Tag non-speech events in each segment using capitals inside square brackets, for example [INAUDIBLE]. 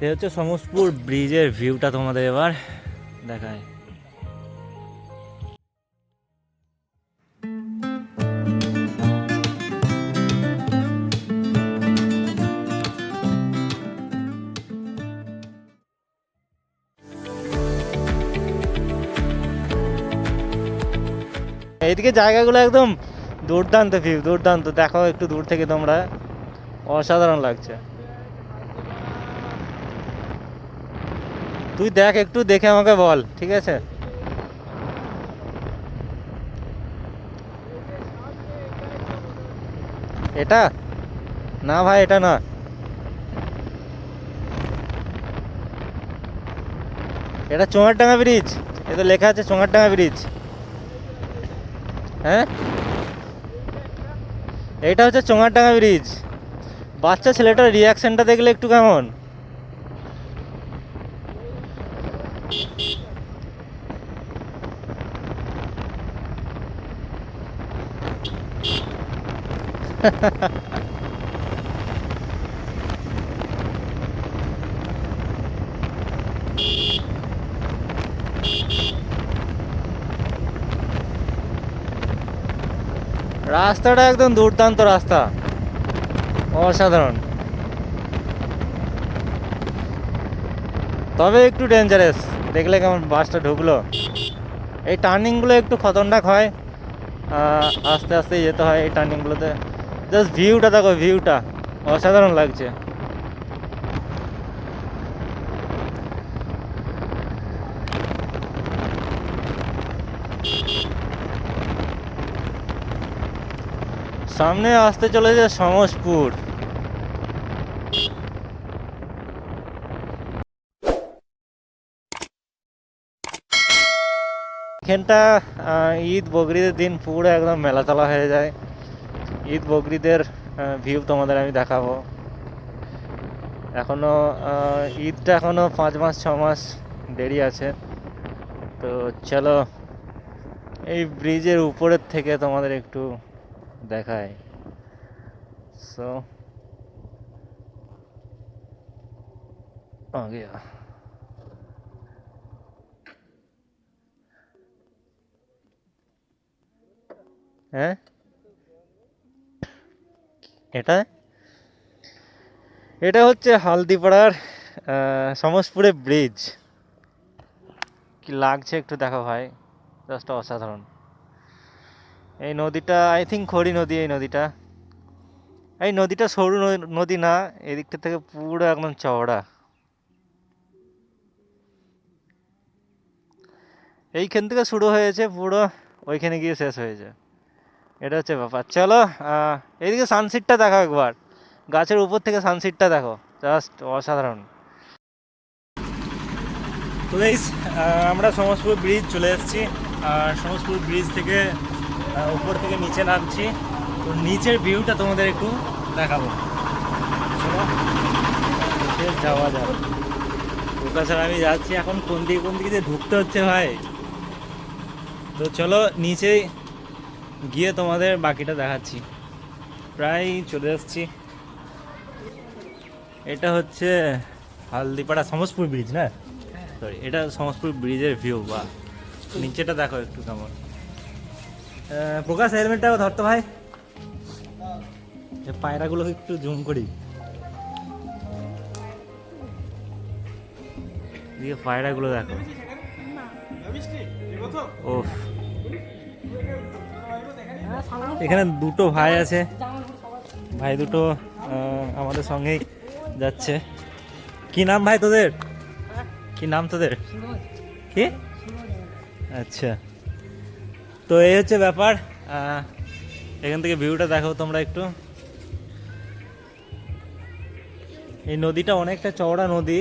সে হচ্ছে সমসপুর ব্রিজের ভিউটা তোমাদের এবার দেখায়। এইদিকে জায়গাগুলো একদম দুর্দান্ত ভিউ দুর্দান্ত। দেখো একটু দূর থেকে তোমরা। অসাধারণ লাগছে। তুই দেখ, একটু দেখে আমাকে বল, ঠিক আছে? এটা? না ভাই, এটা না। এটা চোঙারডাঙ্গা ব্রিজ। এ তো লেখা আছে চোঙারডাঙ্গা ব্রিজ। হ্যাঁ? এইটা হচ্ছে চোঙারডাঙ্গা ব্রিজ। বাচ্চা ছেলেটার রিয়াকশনটা দেখলে একটু কেমন? [LAUGHS] রাস্তাটা একদম দুর্দান্ত রাস্তা। অসাধারণ। তবে একটু ডেঞ্জারাস দেখলে কেমন বাসটা ঢুকলো। এই টার্নিংগুলো একটু খতরনাক হয়। আস্তে আস্তে যেতে হয় এই টার্নিংগুলোতে। জাস্ট ভিউটা দেখো, ভিউটা। অসাধারণ লাগছে। সামনে আসতে চলেছে সমসপুর। এখানটা ঈদ বকরিদের দিন পুরো একদম মেলাতলা হয়ে যায়। ঈদ বকরিদের ভিউ তোমাদের আমি দেখাবো। এখনও আহ, ঈদটা এখনও পাঁচ মাস ছ মাস দেরি আছে। তো চলো এই ব্রিজের উপরের থেকে তোমাদের একটু দেখায় সো आ হ্যাঁ? এটা? এটা হচ্ছে হালদিপাড়ার সমসপুরে ব্রিজ কি লাগছে একটু দেখো ভাই জাস্ট অসাধারণ। এই নদীটা আই থিঙ্ক খড়ি নদী এই নদীটা। এই নদীটা সরু নদী না, এদিকটা থেকে পুরো একদম চওড়া। এইখান থেকে শুরু হয়েছে, পুরো ওইখানে গিয়ে শেষ হয়েছে। এটা হচ্ছে ব্যাপার। চলো এইদিকে সানসেটটা দেখো একবার। গাছের উপর থেকে সানসেটটা দেখো। জাস্ট অসাধারণ। তো আমরা সমসপুর ব্রিজ চলে এসেছি। আর সমসপুর ব্রিজ থেকে উপর থেকে নিচে নামছি। তো নিচের ভিউটা তোমাদের একটু দেখাবো। যাওয়া যাবে আর আমি যাচ্ছি। এখন কোন দিকে কোন দিকে যে ঢুকতে হচ্ছে ভাই? তো চলো নিচে গিয়ে তোমাদের বাকিটা দেখাচ্ছি। প্রায় চলে এসেছি এটা হচ্ছে হালদিপাড়া সমসপুর ব্রিজ না? সরি এটা সমসপুর ব্রিজের ভিউ বা নিচেটা দেখো একটু কেমন। প্রকাশ হেলমেটটা ধরতো ভাই। পায়রাগুলো একটু জুম করি। দিয়ে পায়রাগুলো দেখো। ও এখানে দুটো ভাই আছে। ভাই দুটো আমাদের সঙ্গেই যাচ্ছে। কি নাম ভাই তোদের? কি নাম তোদের? কি? আচ্ছা। তো এই হচ্ছে ব্যাপার। এখান থেকে ভিউটা দেখো তোমরা একটু। এই নদীটা অনেকটা চওড়া নদী।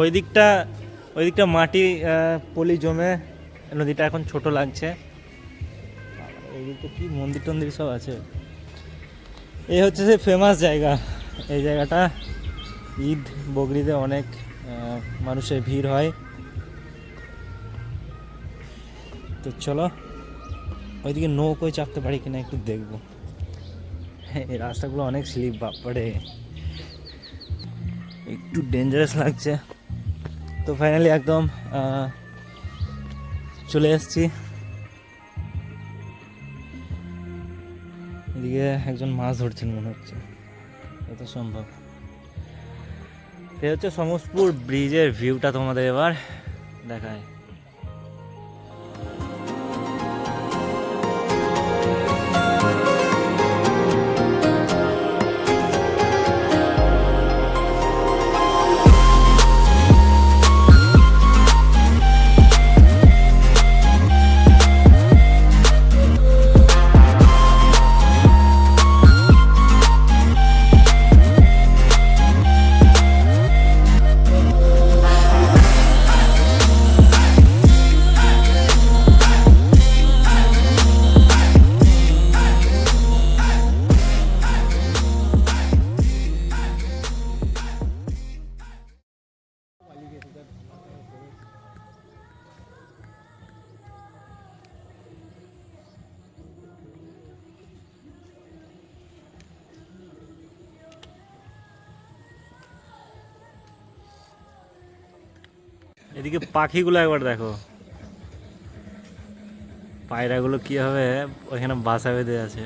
ওই দিকটা ওই দিকটা মাটি পলি জমে। নদীটা এখন ছোট লাগছে। এই কি মন্দির টন্দির সব আছে? এই হচ্ছে সে ফেমাস জায়গা। এই জায়গাটা ঈদ বগরিতে অনেক মানুষের ভিড় হয়। তো চলো, ওইদিকে নৌকোয় চাপতে পারি কিনা একটু দেখব। এই রাস্তাগুলো অনেক স্লিপ বাপড়ে একটু ডেঞ্জারাস লাগছে। তো ফাইনালি একদম চলে এসেছি। এদিকে একজন মাছ ধরছেন মনে হচ্ছে। এত সম্ভব। এ হচ্ছে সমস্তপুর ব্রিজের ভিউটা তোমাদের এবার দেখায়। এদিকে পাখিগুলো একবার দেখো। পায়রাগুলো হবে? ওইখানে বাসা বেঁধে আছে।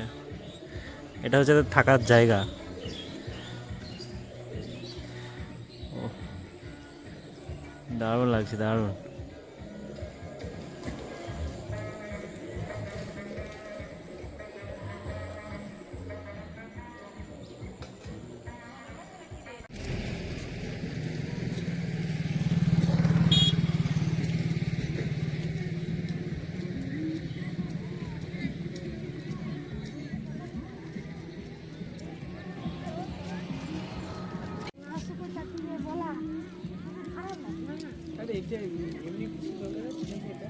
এটা হচ্ছে থাকার জায়গা। দারুণ লাগছে, দারুণ। এটা এমনি দরকার এটা?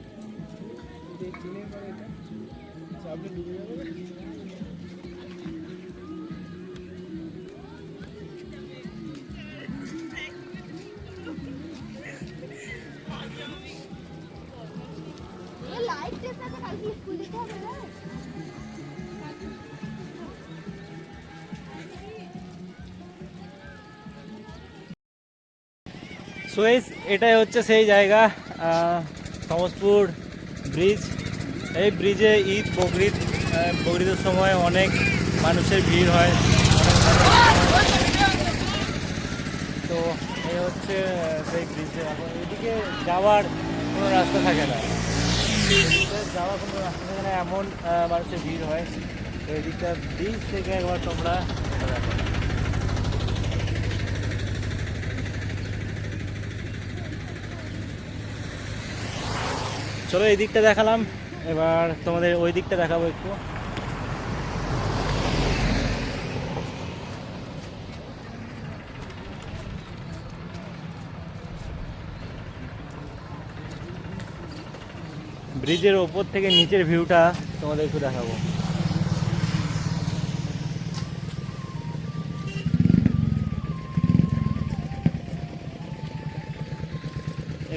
চিনের পরে এটা? চাপলে ডুবে যাবে লাইট টেস্ট কালকে স্কুল যেতে হবে না। সুয়েজ এটাই হচ্ছে সেই জায়গা সমসপুর ব্রিজ এই ব্রিজে ঈদ বকরিদ বকরিদের সময় অনেক মানুষের ভিড় হয়। তো, এই হচ্ছে সেই ব্রিজে এখন এদিকে যাওয়ার কোনো রাস্তা থাকে না। যাওয়ার কোনো রাস্তা থাকে না, এমন মানুষের ভিড় হয়। তো এদিকটা ব্রিজ থেকে একবার তোমরা চলো এই দিকটা দেখালাম। এবার তোমাদের ওই দিকটা দেখাবো একটু। ব্রিজের ওপর থেকে নিচের ভিউটা তোমাদের একটু দেখাবো।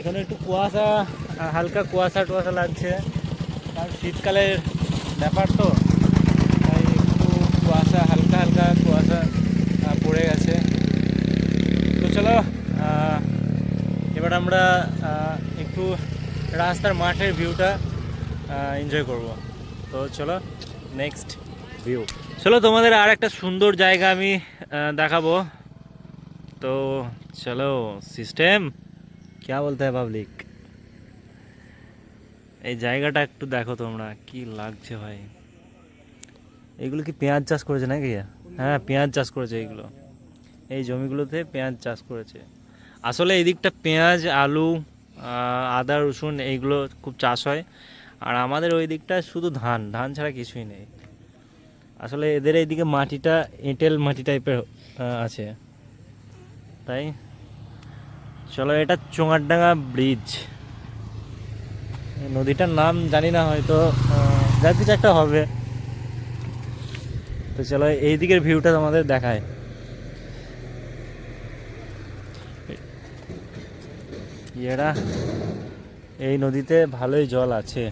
এখানে একটু কুয়াশা, হালকা কুয়াশা টুয়াশা লাগছে। কারণ শীতকালের ব্যাপার তো, তাই একটু কুয়াশা, হালকা হালকা কুয়াশা পড়ে গেছে। তো চলো এবার আমরা একটু রাস্তার মাঠের ভিউটা এনজয় করব। তো চলো নেক্সট ভিউ চলো, তোমাদের আর একটা সুন্দর জায়গা আমি দেখাবো। তো চলো সিস্টেম क्या बोलता है পাবলিক এই জায়গাটা একটু দেখো তোমরা কি লাগছে ভাই এগুলো কি পেঁয়াজ চাষ করেছে নাকি হ্যাঁ পেঁয়াজ চাষ করেছে এইগুলো এই জমিগুলোতে পেঁয়াজ চাষ করেছে আসলে এই দিকটা পেঁয়াজ আলু আহ, আদা রসুন এইগুলো খুব চাষ হয় আর আমাদের ওই দিকটা শুধু ধান ধান ছাড়া কিছুই নেই আসলে এদের এইদিকে মাটিটা এঁটেল মাটি টাইপের আছে তাই চলো এটা চোঙারডাঙ্গা ব্রিজ। নদীটার নাম জানি না হয়তো যা কিছু একটা হবে। তো চলো এই দিকের ভিউটা তোমাদের দেখায়। এরা এই নদীতে ভালোই জল আছে।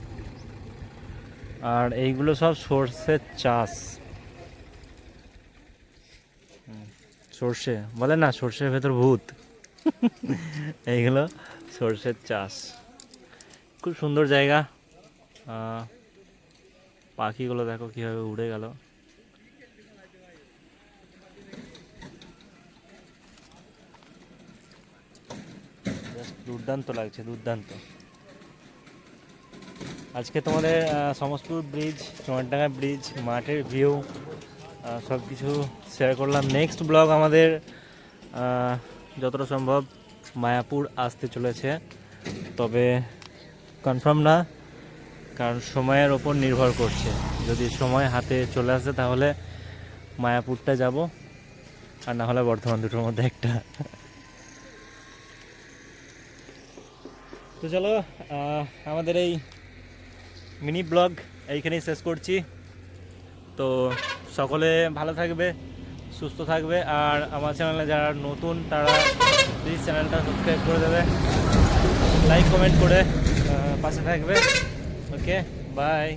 আর এইগুলো সব সর্ষের চাষ। সর্ষে, বলে না, সর্ষের ভেতর ভূত। [LAUGHS] এইগুলো সর্ষের চাষ। খুব সুন্দর জায়গা। পাখিগুলো দেখো কীভাবে উড়ে গেল। দুর্দান্ত লাগছে, দুর্দান্ত। আজকে তোমাদের সমস্তপুর ব্রিজ চুয়ানডাঙ্গা ব্রিজ মাঠের ভিউ সব কিছু শেয়ার করলাম। নেক্সট ব্লগ আমাদের যতটা সম্ভব মায়াপুর আসতে চলেছে। তবে কনফার্ম না, কারণ সময়ের ওপর নির্ভর করছে। যদি সময় হাতে চলে আসে তাহলে মায়াপুরটা যাব, আর না হলে বর্ধমান দুটোর মধ্যে একটা। তো চলো আমাদের এই মিনি ব্লগ এইখানেই শেষ করছি। তো সকলে ভালো থাকবে। সুস্থ থাকবে আর আমার চ্যানেলে যারা নতুন, তারা প্লিজ চ্যানেলটা সাবস্ক্রাইব করে দেবে। লাইক কমেন্ট করে পাশে থাকবে। Okay bye